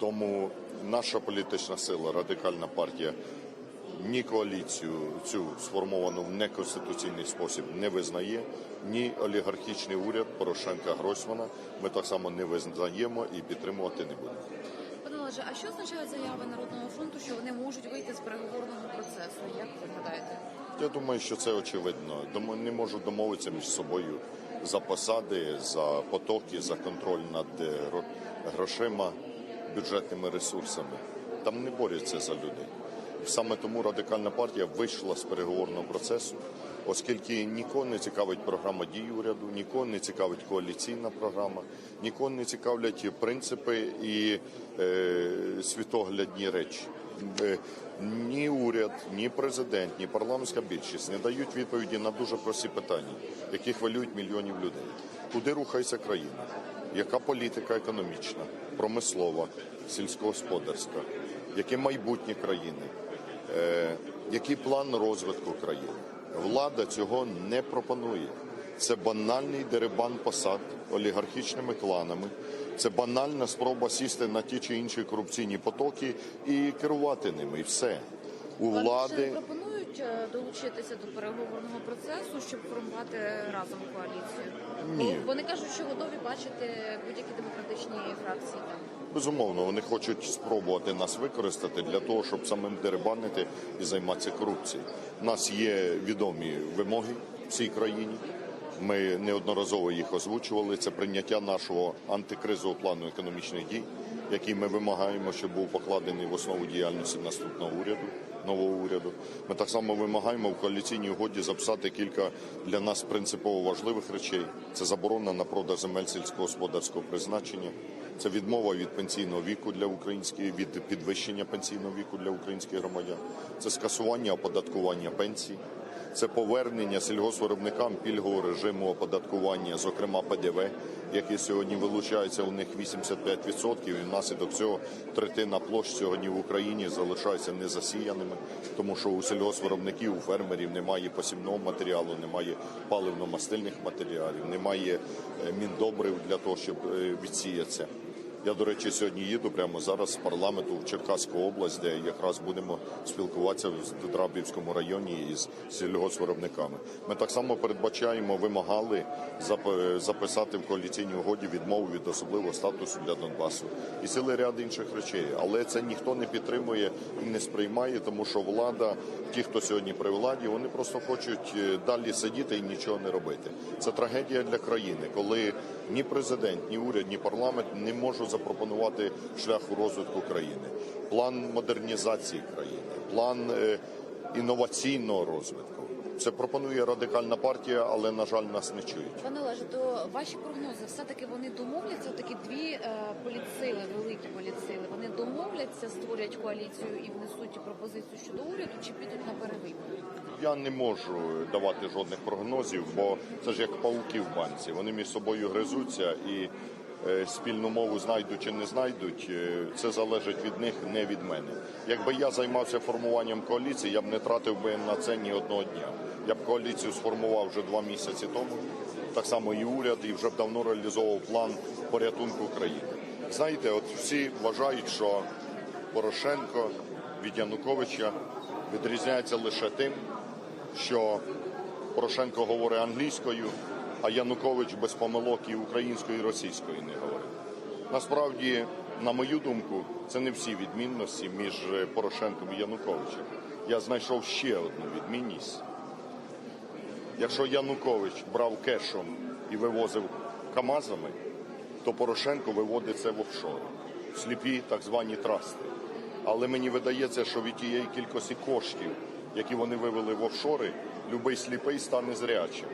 Тому наша політична сила, радикальна партія, ні коаліцію цю сформовану в неконституційний спосіб не визнає, ні олігархічний уряд Порошенка Гройсмана ми так само не визнаємо і підтримувати не будемо. Олеже, а що означають заяви Народного фронту, що вони можуть вийти з переговорного процесу? Як ви гадаєте? Я думаю, що це очевидно. Не можуть домовитися між собою за посади, за потоки, за контроль над е, грошима, бюджетними ресурсами. Там не борються за людей. Саме тому радикальна партія вийшла з переговорного процесу, оскільки нікого не цікавить програма дій уряду, нікого не цікавить коаліційна програма, нікого не цікавлять принципи і е, світоглядні речі. Е, Ні уряд, ні президент, ні парламентська більшість не дають відповіді на дуже прості питання, які хвилюють мільйонів людей. Куди рухається країна? Яка політика економічна, промислова, сільськогосподарська? Яке майбутнє країни? Е, який план розвитку країни? Влада цього не пропонує. Це банальний дерибан посад олігархічними кланами. Це банальна спроба сісти на ті чи інші корупційні потоки і керувати ними. І все у влади. Ще е, долучитися до переговорного процесу, щоб формувати разом коаліцію? Ні. Бо Вони кажуть, що готові бачити будь-які демократичні фракції там. Безумовно, вони хочуть спробувати нас використати для того, щоб самим дерибанити і займатися корупцією. У нас є відомі вимоги в цій країні. Ми неодноразово їх озвучували. Це прийняття нашого антикризового плану економічних дій, який ми вимагаємо, щоб був покладений в основу діяльності наступного уряду, нового уряду. Ми так само вимагаємо в коаліційній угоді записати кілька для нас принципово важливих речей. Це заборона на продаж земель сільськогосподарського призначення. Це відмова від пенсійного віку для українських від підвищення пенсійного віку для українських громадян. Це скасування оподаткування пенсій. Це повернення сільгоспвиробникам пільгового режиму оподаткування, зокрема ПДВ, який сьогодні вилучаються, у них 85%, і внаслідок цього третина площ сьогодні в Україні залишаються незасіяними, тому що у сільгоспвиробників, у фермерів немає посівного матеріалу, немає паливно-мастильних матеріалів, немає е, міндобрив для того, щоб е, відсіятися. Я, до речі, сьогодні їду прямо зараз з парламенту в Черкаську область, де якраз будемо спілкуватися в Драбівському районі із сільгоспвиробниками. Ми так само передбачаємо, вимагали записати в коаліційній угоді відмову від особливого статусу для Донбасу і цілий ряд інших речей. Але це ніхто не підтримує і не сприймає, тому що влада, ті, хто сьогодні при владі, вони просто хочуть е, далі сидіти і нічого не робити. Це трагедія для країни, коли ні президент, ні уряд, ні парламент не можуть запропонувати шлях у розвитку країни, план модернізації країни, план е, інноваційного розвитку. Це пропонує радикальна партія, але на жаль, нас не чують. Пане Олеже, то ваші прогнози все-таки вони домовляться? Такі дві е, політсили, великі політсили, вони домовляться, створять коаліцію і внесуть пропозицію щодо уряду, чи підуть на перевибори? Я не можу давати жодних прогнозів, бо це ж як пауки в банці. Вони між собою гризуться і спільну мову знайдуть чи не знайдуть. е, Це залежить від них, не від мене. Якби я займався формуванням коаліції, я б не тратив би на це ні одного дня. Я б коаліцію сформував вже два місяці тому. Так само і уряд, і вже б давно реалізовував план порятунку країни. Знаєте, от всі вважають, що Порошенко від Януковича відрізняється лише тим, що Порошенко говорить англійською, а Янукович без помилок і українською, і російською не говорить. Насправді, на мою думку, це не всі відмінності між Порошенком і Януковичем. Я знайшов ще одну відмінність. Якщо Янукович брав кешом і вивозив КАМАЗами, то Порошенко виводить це в офшори, в сліпі так звані трасти. Але мені видається, що від тієї кількості коштів, які вони вивели в офшори, любий сліпий стане зрячим.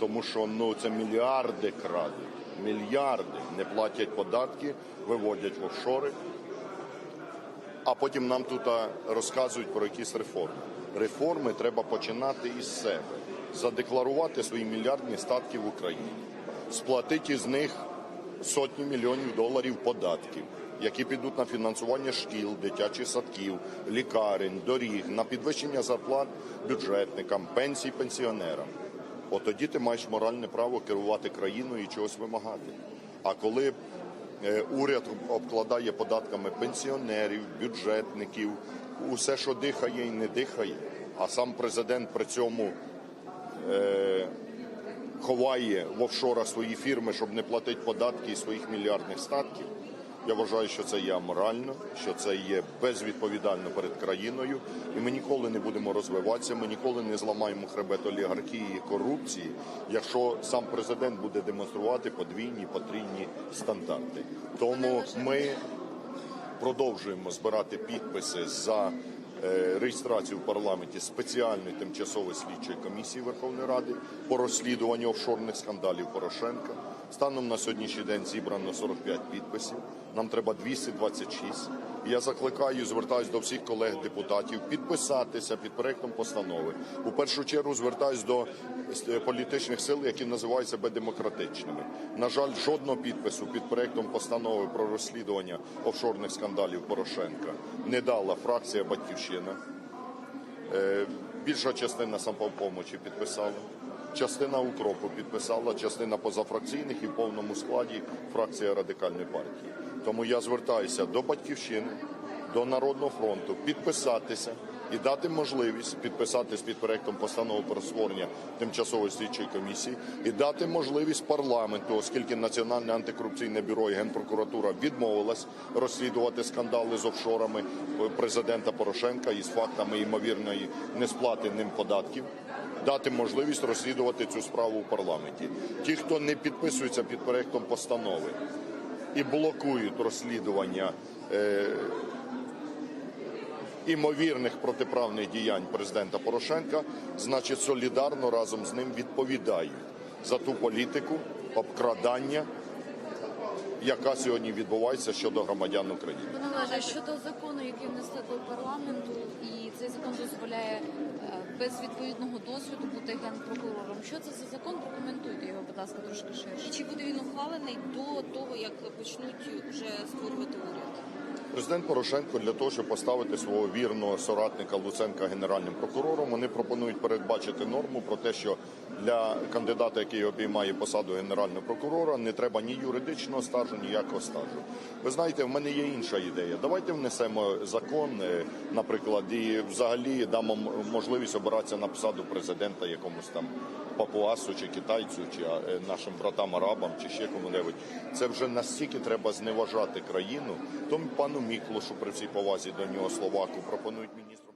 Тому що ну це мільярди крадуть, мільярди не платять податки, виводять в офшори. А потім нам тут розказують про якісь реформи. Реформи треба починати із себе, задекларувати свої мільярдні статки в Україні, сплатити з них сотні мільйонів доларів податків, які підуть на фінансування шкіл, дитячих садків, лікарень, доріг, на підвищення зарплат бюджетникам, пенсій пенсіонерам. От тоді ти маєш моральне право керувати країною і чогось вимагати. А коли Е, Уряд обкладає податками пенсіонерів, бюджетників, усе, що дихає і не дихає. А сам президент при цьому е, ховає в офшорах свої фірми, щоб не платити податки і своїх мільярдних статків. Я вважаю, що це є аморально, що це є безвідповідально перед країною, і ми ніколи не будемо розвиватися. Ми ніколи не зламаємо хребет олігархії і корупції, якщо сам президент буде демонструвати подвійні потрійні стандарти. Тому ми продовжуємо збирати підписи за е, реєстрацію в парламенті спеціальної тимчасової слідчої комісії Верховної Ради по розслідуванню офшорних скандалів Порошенка. Станом на сьогоднішній день зібрано 45 підписів. Нам треба 226. І Я закликаю, звертаюся до всіх колег-депутатів підписатися під проектом постанови. У першу чергу звертаюся до е, політичних сил, які називають себе демократичними. На жаль, жодного підпису під проектом постанови про розслідування офшорних скандалів Порошенка не дала фракція Батьківщина. Більша частина самопомочі підписала, частина укропу підписала, частина позафракційних і в повному складі фракція радикальної партії. Тому я звертаюся до батьківщини, до Народного фронту підписатися і дати можливість підписатись під проектом постанови про створення тимчасової слідчої комісії і дати можливість парламенту, оскільки Національне антикорупційне бюро і генпрокуратура відмовилась розслідувати скандали з офшорами президента Порошенка із фактами ймовірної несплати ним податків. Дати можливість розслідувати цю справу у парламенті. Ті, хто не підписується під проектом постанови і блокують розслідування е, імовірних протиправних діянь президента Порошенка, значить солідарно разом з ним відповідають за ту політику обкрадання, яка сьогодні відбувається щодо громадян України. Пане Олеже, щодо закону, який внесли до парламенту, і цей закон дозволяє е, без відповідного досвіду бути генпрокурором. Що це за закон? Прокоментуйте його, будь ласка, трошки І ширше. чи буде він ухвалений до того, як почнуть вже створювати уряд? Президент Порошенко для того, щоб поставити свого вірного соратника Луценка генеральним прокурором, вони пропонують передбачити норму про те, що для кандидата, який обіймає посаду генерального прокурора, не треба ні юридичного стажу, ніякого стажу. Ви знаєте, в мене є інша ідея. Давайте внесемо закон, е, наприклад, і взагалі дамо можливість обиратися на посаду президента якомусь там папуасу чи китайцю, чи е, нашим братам арабам, чи ще кому-небудь. Це вже настільки треба зневажати країну. Тому пану Міклушу при всій повазі до нього словаку пропонують міністру.